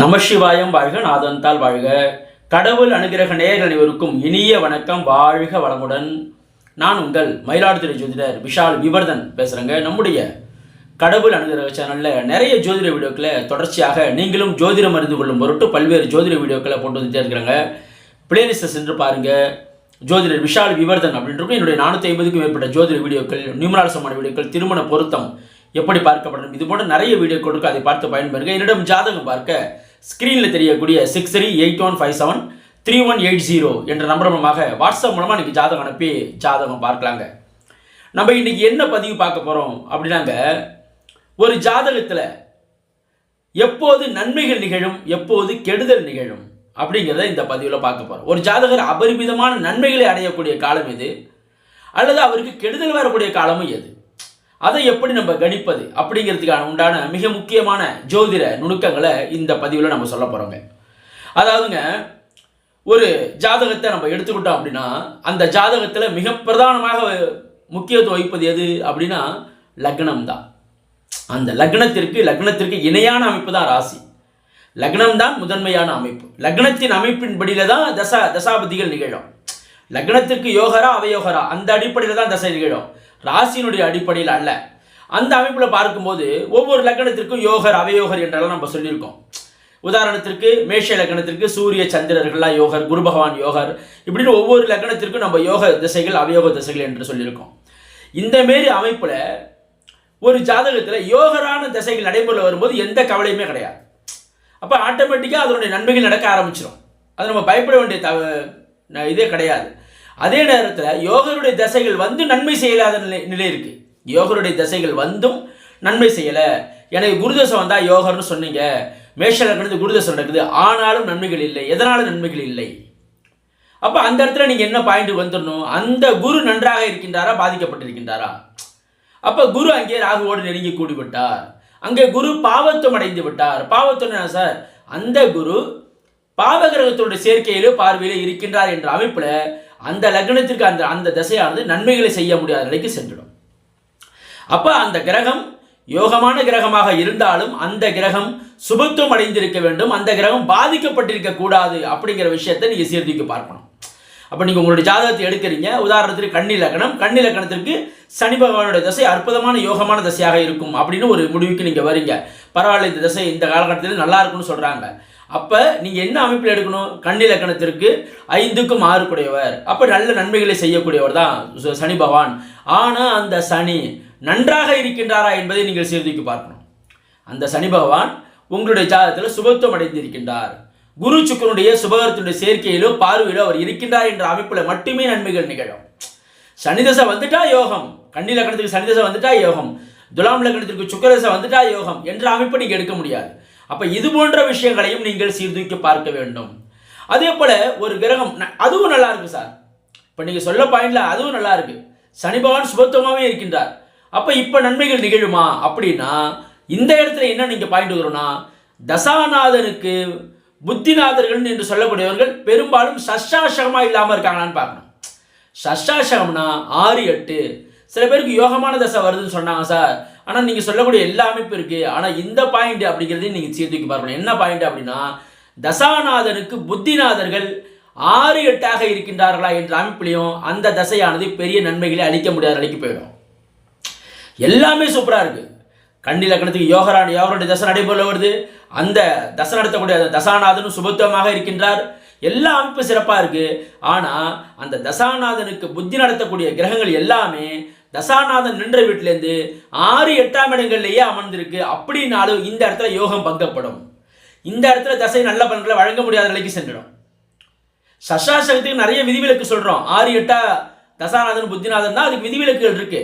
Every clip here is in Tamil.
நமசிவாயம் வாழ்க நாதந்தால் வாழ்க. கடவுள் அனுகிரக நேயர்கள் அனைவருக்கும் இனிய வணக்கம். வாழ்க வளமுடன். நான் உங்கள் மயிலாடுதுறை ஜோதிடர் விஷால் விவர்தன் பேசுகிறேங்க நம்முடைய கடவுள் அனுகிரக சேனலில் நிறைய ஜோதிட வீடியோக்களை தொடர்ச்சியாக நீங்களும் ஜோதிடம் அறிந்து கொள்ளும் பொருட்டு பல்வேறு ஜோதிட வீடியோக்களை போட்டு வந்துட்டே இருக்கிறாங்க. பிளேலிஸ்ட்டை சென்று பாருங்கள் ஜோதிடர் விஷால் விவர்தன் அப்படின்றது என்னுடைய நானூற்றி ஐம்பதுக்கும் மேற்பட்ட ஜோதிட வீடியோக்கள் நியூமராசமான வீடியோக்கள் திருமண பொருத்தம் எப்படி பார்க்கப்படணும் இது போன்ற நிறைய வீடியோ கொடுக்க அதை பார்த்து பயன்பெறுங்க. என்னிடம் ஜாதகம் பார்க்க ஸ்க்ரீனில் தெரியக்கூடிய six three eight one five seven three one eight zero என்ற நம்பர் மூலமாக வாட்ஸ்அப் மூலமாக இன்றைக்கி ஜாதகம் அனுப்பி ஜாதகம் பார்க்கலாங்க. நம்ம இன்னைக்கு என்ன பதிவு பார்க்க போகிறோம் அப்படின்னாங்க ஒரு ஜாதகத்தில் எப்போது நன்மைகள் நிகழும் எப்போது கெடுதல் நிகழும் அப்படிங்கிறத இந்த பதிவில் பார்க்க போகிறோம் ஒரு ஜாதகர் அபரிமிதமான நன்மைகளை அடையக்கூடிய காலம் எது? அல்லது அவருக்கு கெடுதல் வரக்கூடிய காலமும் எது? அதை எப்படி நம்ம கணிப்பது அப்படிங்கிறதுக்கான உண்டான மிக முக்கியமான ஜோதிட நுணுக்கங்களை இந்த பதிவில் நம்ம சொல்ல போகிறோங்க அதாவதுங்க ஒரு ஜாதகத்தை நம்ம எடுத்துக்கிட்டோம் அப்படின்னா அந்த ஜாதகத்தில் மிக பிரதானமாக முக்கியத்துவம் வகிப்பது எது அப்படின்னா லக்னம் தான் அந்த லக்னத்திற்கு லக்னத்திற்கு இணையான அமைப்பு தான் ராசி. லக்னம் தான் முதன்மையான அமைப்பு. லக்னத்தின் அமைப்பின்படியில் தான் தசா தசாபதிகள் நிகழும். லக்னத்திற்கு யோகரா அவயோகரா அந்த அடிப்படையில் தான் தசை நிகழும். ராசியினுடைய அடிப்படையில் அல்ல. அந்த அமைப்பில் பார்க்கும்போது ஒவ்வொரு லக்கணத்திற்கும் யோகர் அவயோகர் என்றெல்லாம் நம்ம சொல்லியிருக்கோம். உதாரணத்திற்கு மேஷ லக்கணத்திற்கு சூரிய சந்திரர்கள்லாம் யோகர் குரு பகவான் யோகர் இப்படின்னு ஒவ்வொரு லக்கணத்திற்கும் நம்ம யோக திசைகள் அவயோக திசைகள் என்று சொல்லியிருக்கோம். இந்த மாரி அமைப்பில் ஒரு ஜாதகத்தில் யோகரான திசைகள் நடைமுறையில் வரும்போது எந்த கவலையுமே கிடையாது. அப்போ ஆட்டோமேட்டிக்காக அதனுடைய நன்மைகள் நடக்க ஆரம்பிச்சிடும் அது நம்ம பயப்பட வேண்டிய தவ இதே கிடையாது. அதே நேரத்தில் யோகருடைய தசைகள் வந்து நன்மை செய்யலாத நிலை நிலை இருக்கு. யோகருடைய தசைகள் வந்தும் நன்மை செய்யலை. எனக்கு குருதசம் வந்தால் யோகர்னு சொன்னீங்க. மேஷ குருதசம் நடக்குது. ஆனாலும் நன்மைகள் இல்லை. எதனால நன்மைகள் இல்லை? அப்போ அந்த இடத்துல நீங்கள் என்ன பாயிண்ட் வந்துடணும்? அந்த குரு நன்றாக இருக்கின்றாரா பாதிக்கப்பட்டிருக்கின்றாரா? அப்போ குரு அங்கே ராகுவோடு நெருங்கி கூடிவிட்டார். அங்கே குரு பாவத்துவம் அடைந்து விட்டார். பாவத்துவம் சார்? அந்த குரு பாவகிரகத்தோட சேர்க்கையிலோ பார்வையிலோ இருக்கின்றார் என்ற அமைப்பில் அந்த லக்னத்திற்கு அந்த அந்த திசையானது நன்மைகளை செய்ய முடியாத நிலைக்கு சென்றுடும். அப்போ அந்த கிரகம் யோகமான கிரகமாக இருந்தாலும் அந்த கிரகம் சுபத்துவம் அடைந்திருக்க வேண்டும் அந்த கிரகம் பாதிக்கப்பட்டிருக்க கூடாது அப்படிங்கிற விஷயத்தை நீங்கள் சீர்தூக்கி பார்க்கணும். அப்போ நீங்கள் உங்களுடைய ஜாதகத்தை எடுக்கிறீங்க. உதாரணத்துக்கு கண்ணி லக்னம். கண்ணி லக்னத்திற்கு சனி பகவானுடைய தசை அற்புதமான யோகமான தசையாக இருக்கும் அப்படின்னு ஒரு முடிவுக்கு நீங்கள் வரீங்க. பரவாயில்ல இந்த தசை இந்த காலகட்டத்தில் நல்லா இருக்கும்னு சொல்கிறாங்க அப்போ நீங்கள் என்ன அமைப்பில் எடுக்கணும்? கன்னி லக்னத்திற்கு ஐந்துக்கும் ஆறு கூடியவர் அப்போ நல்ல நன்மைகளை செய்யக்கூடியவர் தான் சு- சனி பகவான். ஆனால் அந்த சனி நன்றாக இருக்கின்றாரா என்பதை நீங்கள் சீர்தூக்கி பார்க்கணும். அந்த சனி பகவான் உங்களுடைய ஜாதகத்தில் சுபத்துவம் அடைந்திருக்கின்றார். குரு சுக்கரனுடைய சுபகரத்தினுடைய சேர்க்கையிலோ பார்வையிலோ அவர் இருக்கின்றார் என்ற அமைப்பில் மட்டுமே நன்மைகள் நிகழும். சனிதசை வந்துட்டா யோகம். கன்னி லக்னத்துக்கு சனிதசை வந்துட்டா யோகம். துலாம் லக்கணத்திற்கு சுக்கரதசை வந்துட்டா யோகம். என்ற அமைப்பை நீங்கள் எடுக்க முடியாது. அப்போ இது போன்ற விஷயங்களையும் நீங்கள் சீர்தூக்கி பார்க்க வேண்டும். அதே போல் ஒரு கிரகம் அதுவும் நல்லா இருக்கு சார். இப்போ நீங்கள் சொல்ல பாயிண்ட்ல அதுவும் நல்லா இருக்கு. சனி பகவான் சுபத்துவமாகவே இருக்கின்றார். அப்போ இப்போ நன்மைகள் நிகழுமா? அப்படின்னா இந்த இடத்துல என்ன நீங்கள் பாயிண்ட் வரும்னா தசாநாதனுக்கு புத்திநாதர்கள் என்று சொல்லக்கூடியவர்கள் பெரும்பாலும் சஷ்டாசகமாக இல்லாமல் இருக்காங்களான்னு பார்க்கணும். சஷ்டாசகம்னா ஆறு எட்டு. சில பேருக்கு யோகமான தசை வருதுன்னு சொன்னாங்க சார். ஆனால் நீங்கள் சொல்லக்கூடிய எல்லா அமைப்பு இருக்குது ஆனால் இந்த பாயிண்ட் அப்படிங்கிறதையும் நீங்கள் சீர்தூக்கி பார்க்கணும். என்ன பாயிண்ட் அப்படின்னா தசாநாதனுக்கு புத்திநாதர்கள் ஆறு எட்டாக இருக்கின்றார்களா என்ற அமைப்பிலையும் அந்த தசையானது பெரிய நன்மைகளை அளிக்க முடியாத நிலைக்கு போயிடும். எல்லாமே சூப்பராக இருக்குது கன்னி கணத்துக்கு யோகரான யோகருடைய தசை நடைபெற வருது. அந்த தசை நடத்தக்கூடிய அந்த தசாநாதனும் சுபத்துவமாக இருக்கின்றார். எல்லா அமைப்பு சிறப்பாக இருக்குது ஆனால் அந்த தசாநாதனுக்கு புத்தி நடத்தக்கூடிய கிரகங்கள் எல்லாமே தசாநாதன் நின்ற வீட்டிலேருந்து ஆறு எட்டாம் இடங்கள்லேயே அமர்ந்திருக்கு. அப்படின்னாலும் இந்த இடத்துல யோகம் பங்கப்படும். இந்த இடத்துல தசை நல்ல பலன்களை வழங்க முடியாத நிலைக்கு சென்றிடும். சசாசகத்துக்கு நிறைய விதிவிலக்கு சொல்றோம். ஆறு எட்டா தசாநாதன் புத்திநாதன் தான் அதுக்கு விதிவிலக்குகள் இருக்கு.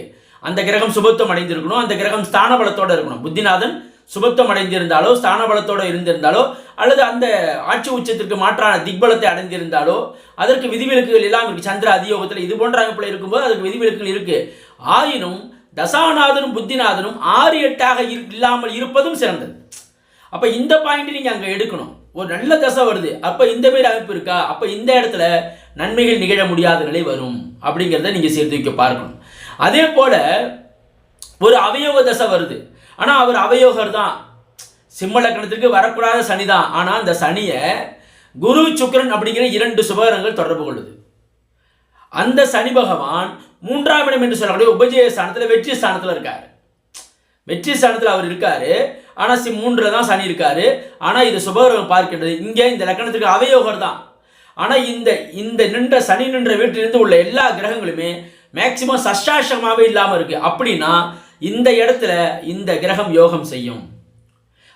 அந்த கிரகம் சுபத்துவம் அடைந்திருக்கணும். அந்த கிரகம் ஸ்தான பலத்தோடு இருக்கணும். புத்திநாதன் சுபத்துவம் அடைந்திருந்தாலோ ஸ்தான பலத்தோடு இருந்திருந்தாலோ அல்லது அந்த ஆட்சி உச்சத்திற்கு மாற்றான திக்பலத்தை அடைந்திருந்தாலோ அதற்கு விதிவிலக்குகள் எல்லாம் இருக்கு. சந்திர அதியோகத்தில் இது போன்ற அமைப்பில் இருக்கும்போது அதுக்கு விதிவிலக்குகள் இருக்கு. ஆயினும் தசாநாதனும் புத்திநாதனும் ஆறு எட்டாக இல்லாமல் இருப்பதும் சிறந்தது. அப்போ இந்த பாயிண்ட் நீங்கள் அங்கே எடுக்கணும். ஒரு நல்ல தசை வருது. அப்போ இந்த மாரி அமைப்பு இருக்கா? அப்போ இந்த இடத்துல நன்மைகள் நிகழ முடியாத நிலை வரும். அப்படிங்கிறத நீங்கள் சீர்தூக்கி பார்க்கணும். அதே போல் ஒரு அவயோக தசை வருது. ஆனால் அவர் அவயோகர் தான். சிம்ம லக்னத்திற்கு வரக்கூடாத சனி தான். ஆனால் அந்த சனியை குரு சுக்கரன் அப்படிங்கிற இரண்டு சுபகரங்கள் தொடர்பு கொள்ளுது. அந்த சனி பகவான் மூன்றாம் இடம் என்று சொல்லக்கூடிய உபஜய ஸ்தானத்தில் வெற்றி ஸ்தானத்தில் இருக்காரு. வெற்றி ஸ்தானத்தில் அவர் இருக்காரு. ஆனால் சி மூன்றில் தான் சனி இருக்காரு. ஆனால் இது சுபகிரகம் பார்க்கின்றது. இங்கே இந்த லக்கணத்துக்கு அவயோகர் தான். ஆனால் இந்த இந்த நின்ற சனி நின்ற வீட்டிலிருந்து உள்ள எல்லா கிரகங்களுமே மேக்சிமம் சஷ்டாசமாகவே இல்லாமல் இருக்கு. அப்படின்னா இந்த இடத்துல இந்த கிரகம் யோகம் செய்யும்.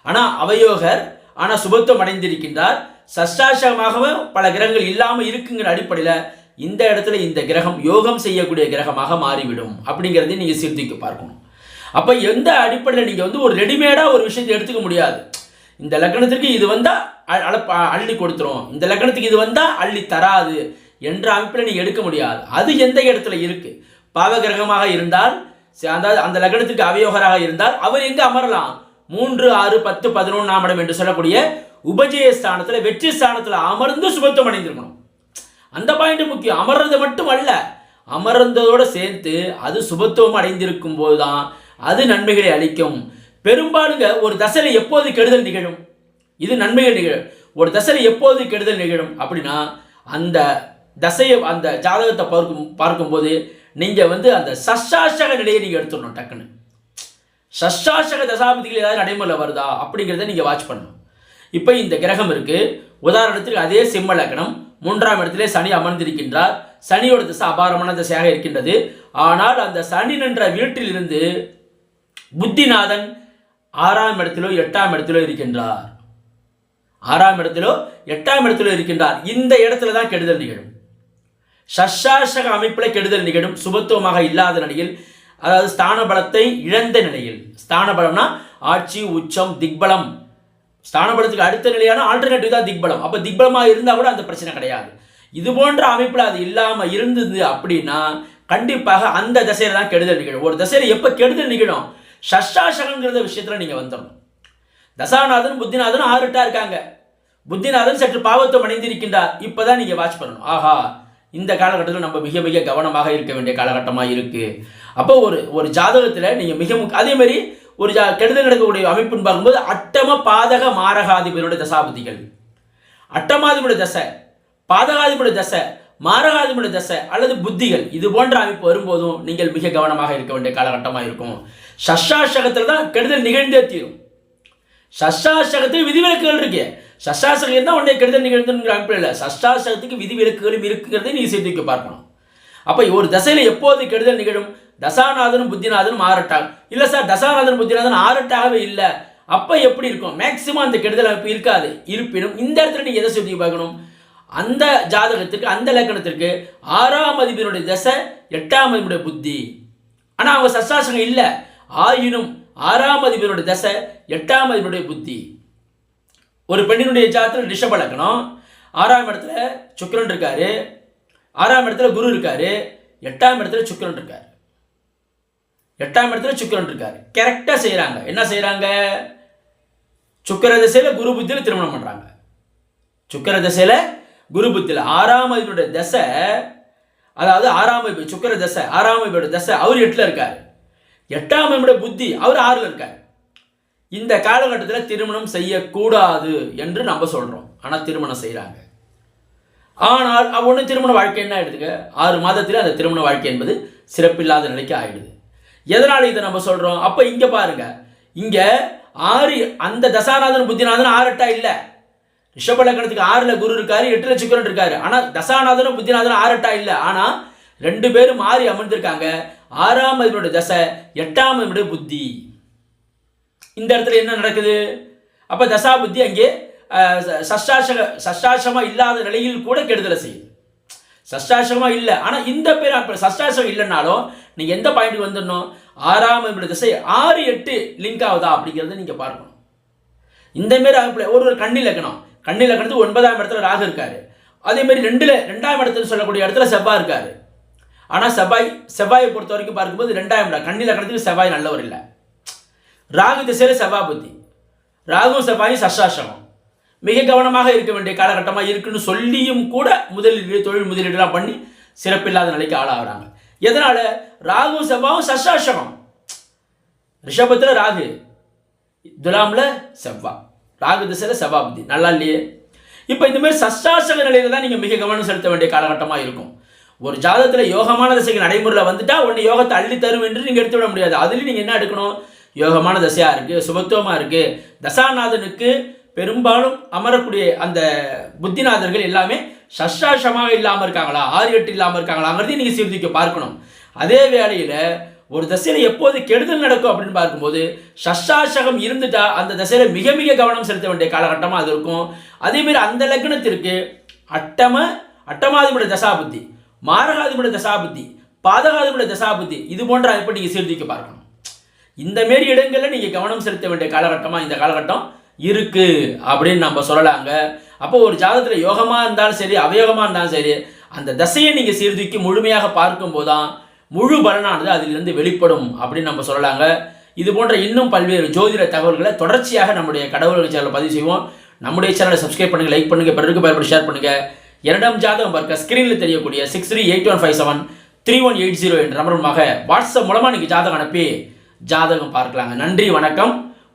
ஆனால் அவயோகர் ஆனால் சுபத்துவம் அடைந்திருக்கின்றார். சஷ்டாசகமாகவே பல கிரகங்கள் இல்லாமல் இருக்குங்கிற அடிப்படையில் இந்த இடத்துல இந்த கிரகம் யோகம் செய்யக்கூடிய கிரகமாக மாறிவிடும் அப்படிங்கிறதையும் நீங்கள் சிந்திக்க பார்க்கணும். அப்போ எந்த அடிப்படையில் நீங்கள் வந்து ஒரு ரெடிமேடாக ஒரு விஷயத்தை எடுத்துக்க முடியாது. இந்த லக்னத்திற்கு இது வந்தால் அளப்ப அள்ளி கொடுத்துரும். இந்த லக்னத்துக்கு இது வந்தால் அள்ளி தராது என்ற அமைப்பில் நீங்கள் எடுக்க முடியாது. அது எந்த இடத்துல இருக்குது பாவகிரகமாக இருந்தால் அந்த அந்த லக்னத்துக்கு அவயோகராக இருந்தால் அவர் எங்கே அமரலாம்? மூன்று ஆறு பத்து பதினொன்றாம் இடம் என்று சொல்லக்கூடிய உபஜய ஸ்தானத்தில் வெற்றி ஸ்தானத்தில் அமர்ந்து சுபத்துவம் அடைந்திருக்கணும். அந்த பாயிண்ட் முக்கியம். அமர்றது மட்டும் அல்ல. அமர்ந்ததோடு சேர்த்து அது சுபத்துவம் அடைந்திருக்கும் போது தான் அது நன்மைகளை அளிக்கும். பெரும்பாலுங்க ஒரு தசையில எப்போது கெடுதல் நிகழும்? இது நன்மைகள் நிகழும். ஒரு தசையில எப்போது கெடுதல் நிகழும்? அப்படின்னா அந்த தசையை அந்த ஜாதகத்தை பார்க்கும் பார்க்கும்போது நீங்கள் வந்து அந்த சஷாசக நிலையை நீங்கள் எடுத்துடணும் டக்குன்னு. சஷாசக தசாபதிகள் ஏதாவது நடைமுறையில் வருதா? அப்படிங்கிறத நீங்கள் வாட்ச் பண்ணணும். இப்போ இந்த கிரகம் இருக்குது உதாரணத்துக்கு அதே சிம்ம லக்னம். மூன்றாம் இடத்திலே சனி அமர்ந்திருக்கின்றார். சனியோட திசை அபாரமான திசையாக இருக்கின்றது. ஆனால் அந்த சனி நின்ற வீட்டிலிருந்து புத்திநாதன் ஆறாம் இடத்திலோ எட்டாம் இடத்திலோ இருக்கின்றார். ஆறாம் இடத்திலோ எட்டாம் இடத்திலோ இருக்கின்றார். இந்த இடத்துல தான் கெடுதல் நிகழும். சஷாசக அமைப்பில் கெடுதல் நிகழும். சுபத்துவமாக இல்லாத நிலையில் அதாவது ஸ்தான பலத்தை இழந்த நிலையில். ஸ்தான பலம்னா ஆட்சி உச்சம் திக்பலம். ஸ்தானபலத்துக்கு அடுத்த நிலையான ஆல்டர்னேட்டிவ் தான் திக்பலம். அப்போ திக்பலமாக இருந்தால் கூட அந்த பிரச்சனை கிடையாது. இது போன்ற அமைப்பில் அது இல்லாமல் இருந்தது அப்படின்னா கண்டிப்பாக அந்த திசையில தான் கெடுதல் நிகழும். ஒரு திசையில் எப்போ கெடுதல் நிகழும்? சஷ்டாசகங்கிறத விஷயத்தில் நீங்கள் வந்துடணும் தசாநாதன் புத்திநாதன் ஆறுட்டா இருக்காங்க. புத்திநாதன் சற்று பாவத்தை அடைந்திருக்கின்றார். இப்பதான் நீங்க வாட்ச் பண்ணணும். ஆஹா இந்த காலகட்டத்தில் நம்ம மிக மிக கவனமாக இருக்க வேண்டிய காலகட்டமாக இருக்கு. அப்போ ஒரு ஒரு ஜாதகத்தில் நீங்க மிக அதே மாதிரி ஒரு ஜா கெடுதல் நடக்கக்கூடிய அமைப்புன்னு பார்க்கும்போது அட்டம பாதக மாரகாதிபதியோட தசாபதிகள். அட்டமாதிபதி தசை பாதகாதிபதி தசை மாரகாதிபதி தசை அல்லது புத்திகள் இது போன்ற அமைப்பு வரும்போதும் நீங்கள் மிக கவனமாக இருக்க வேண்டிய காலகட்டமாக இருக்கும். சஷாசகத்தில் தான் கெடுதல் நிகழ்ந்தே தீரும். சஷாசகத்தில் விதிவிலக்குகள் இருக்கு. சஷாசகம் இருந்தால் உடனே கெடுதல் நிகழ்ந்துங்கிற அமைப்பில் இல்லை. சஷாசகத்துக்கு விதிவிலக்குகளும் இருக்குங்கிறதை நீ சிந்திக்க பார்க்கணும். அப்போ ஒரு தசையில் எப்போது கெடுதல் நிகழும்? தசாநாதனும் புத்திநாதனும் ஆறட்டாக. இல்லை சார் தசாநாதன் புத்திநாதன் ஆறட்டாகவே இல்லை. அப்போ எப்படி இருக்கும்? மேக்சிமம் அந்த கெடுதல் அமைப்பு இருக்காது. இருப்பினும் இந்த இடத்துல நீங்கள் எதை சொல்லி பார்க்கணும்? அந்த ஜாதகத்திற்கு அந்த லக்கணத்திற்கு ஆறாம் அதிபதியினுடைய தசை எட்டாம் அதிபதியுடைய புத்தி. ஆனால் அவங்க சசாசனம் இல்லை. ஆயினும் ஆறாம் அதிபதியுடைய தசை எட்டாம் அதிபதியுடைய புத்தி. ஒரு பெண்ணினுடைய ஜாதத்தில் ரிஷப லக்கணம். ஆறாம் இடத்துல சுக்கரன் இருக்காரு. ஆறாம் இடத்துல குரு இருக்காரு. எட்டாம் இடத்துல சுக்கரன் இருக்கார். எட்டாம் இடத்துல சுக்கரன் இருக்காரு. கரெக்டாக செய்கிறாங்க என்ன செய்கிறாங்க சுக்கர திசையில் குரு புத்தியில் திருமணம் பண்ணுறாங்க சுக்கர திசையில் குரு புத்தியில் ஆறாம் அதிபதியுடைய தசை அதாவது ஆறாம் சுக்கர சுக்கிர தசை ஆறாம் அதிபதியோட தசை அவர் எட்டில் இருக்கார். எட்டாம் அதிபதியோட புத்தி அவர் ஆறில் இருக்கார். இந்த காலகட்டத்தில் திருமணம் செய்யக்கூடாது என்று நம்ம சொல்கிறோம் ஆனால் திருமணம் செய்கிறாங்க ஆனால் ஒன்று திருமண வாழ்க்கை என்ன ஆயிடுதுங்க? ஆறு மாதத்தில் அந்த திருமண வாழ்க்கை என்பது சிறப்பில்லாத நிலைக்கு ஆயிடுது. எதனால் இதை நம்ம சொல்கிறோம் அப்போ இங்கே பாருங்க. இங்கே ஆறு அந்த தசாநாதன் புத்திநாதன் ஆறட்டா இல்லை. ரிஷப ஆறில் குரு இருக்காரு எட்டு சுக்கிரன் இருக்காரு. ஆனால் தசாநாதனும் புத்திநாதனும் ஆறட்டா இல்லை. ஆனால் ரெண்டு பேரும் மாறி அமர்ந்திருக்காங்க. ஆறாம் அதிபதியோட தசை எட்டாம் அதிபதியோட புத்தி. இந்த இடத்துல என்ன நடக்குது? அப்போ தசா புத்தி அங்கே சஷ்டாசக சஷ்டாசமாக இல்லாத நிலையில் கூட கெடுதலை செய்யுது. சஷ்டாசமா இல்லை. ஆனால் இந்த பேர் அப்ப இல்லைனாலும் நீங்கள் எந்த பாயிண்ட்டுக்கு வந்துடணும்? ஆறாம் இப்படி திசை ஆறு எட்டு லிங்க் ஆகுதா அப்படிங்கிறத நீங்கள் பார்க்கணும். இந்த மாரி அமைப்பில் ஒரு ஒரு கண்ணி லக்கணம் கண்ணி லக்கணத்துக்கு ஒன்பதாம் இடத்துல ராகு இருக்காரு. அதே மாதிரி ரெண்டுல ரெண்டாம் இடத்துல சொல்லக்கூடிய இடத்துல செவ்வாய் இருக்காரு. ஆனால் செவ்வாய் செவ்வாயை பொறுத்த வரைக்கும் பார்க்கும்போது ரெண்டாம் இடம். கண்ணி லக்கணத்துக்கு செவ்வாய் நல்லவர் இல்லை. ராகு திசையில் செவ்வாய் புத்தி. ராகு செவ்வாயும் சஷ்டாசிரமம் மிக கவனமாக இருக்க வேண்டிய காலகட்டமாக இருக்குன்னு சொல்லியும் கூட முதலீடு தொழில் முதலீடுலாம் பண்ணி சிறப்பில்லாத நிலைக்கு ஆளாகிறாங்க. எதனால? ராகு செவ்வாயும் சஷ்டாசகம் ரிஷபத்தில் ராகு. துலாமில் செவ்வா. ராகு திசையில் செவ்வாய் புத்தி. நல்லா இல்லையே? இப்போ இந்த மாதிரி சஷ்டாசக நிலையில தான் நீங்கள் மிக கவனம் செலுத்த வேண்டிய காலகட்டமாக இருக்கும். ஒரு ஜாதகத்தில் யோகமான தசைக்கு நடைமுறையில் வந்துட்டா உடனே யோகத்தை அள்ளி தரும் என்று நீங்கள் எடுத்து விட முடியாது. அதுலேயும் நீங்கள் என்ன எடுக்கணும்? யோகமான தசையாக இருக்குது சுபத்துவமாக இருக்குது தசாநாதனுக்கு பெரும்பாலும் அமரக்கூடிய அந்த புத்திநாதர்கள் எல்லாமே சஷ்டாசமாக இல்லாமல் இருக்காங்களா? ஆறு எட்டு இல்லாமல் இருக்காங்களாங்கிறதையும் நீங்கள் சீர்தூக்கி பார்க்கணும். அதே வேளையில் ஒரு தசையில் எப்போது கெடுதல் நடக்கும் அப்படின்னு பார்க்கும்போது சஷ்டாசகம் இருந்துட்டா அந்த தசையில் மிக மிக கவனம் செலுத்த வேண்டிய காலகட்டமாக அது இருக்கும். அதேமாரி அந்த லக்னத்திற்கு அட்டம அட்டமாதிபுடைய தசாபுத்தி மாரகாதிபுடைய தசாபுத்தி பாதகாதிபுடைய தசாபுத்தி இது போன்ற அமைப்பை நீங்கள் சீர்தூக்கி பார்க்கணும். இந்த மாரி இடங்களில் நீங்கள் கவனம் செலுத்த வேண்டிய காலகட்டமாக இந்த காலகட்டம்? இருக்கு அப்படின்னு நம்ம சொல்லலாங்க. அப்போ ஒரு ஜாதகத்தில் யோகமாக இருந்தாலும் சரி அவயோகமாக இருந்தாலும் சரி அந்த தசையை நீங்கள் சீர்தூக்கி முழுமையாக பார்க்கும்போது தான் முழு பலனானது அதிலிருந்து வெளிப்படும் அப்படின்னு நம்ம சொல்லலாங்க. இது போன்ற இன்னும் பல்வேறு ஜோதிட தகவல்களை தொடர்ச்சியாக நம்முடைய கடவுள் சேனலில் பதிவு செய்வோம். நம்முடைய சேனலை சப்ஸ்கிரைப் பண்ணுங்க லைக் பண்ணுங்க பிறருக்கு பயன்படுத்தி ஷேர் பண்ணுங்க. இரண்டாம் ஜாதகம் பார்க்க ஸ்கிரீனில் தெரியக்கூடிய six three eight one five seven three one eight zero என்ற நம்பருமாக வாட்ஸ்அப் மூலமாக நீங்கள் ஜாதகம் அனுப்பி ஜாதகம் பார்க்கலாங்க. நன்றி வணக்கம்.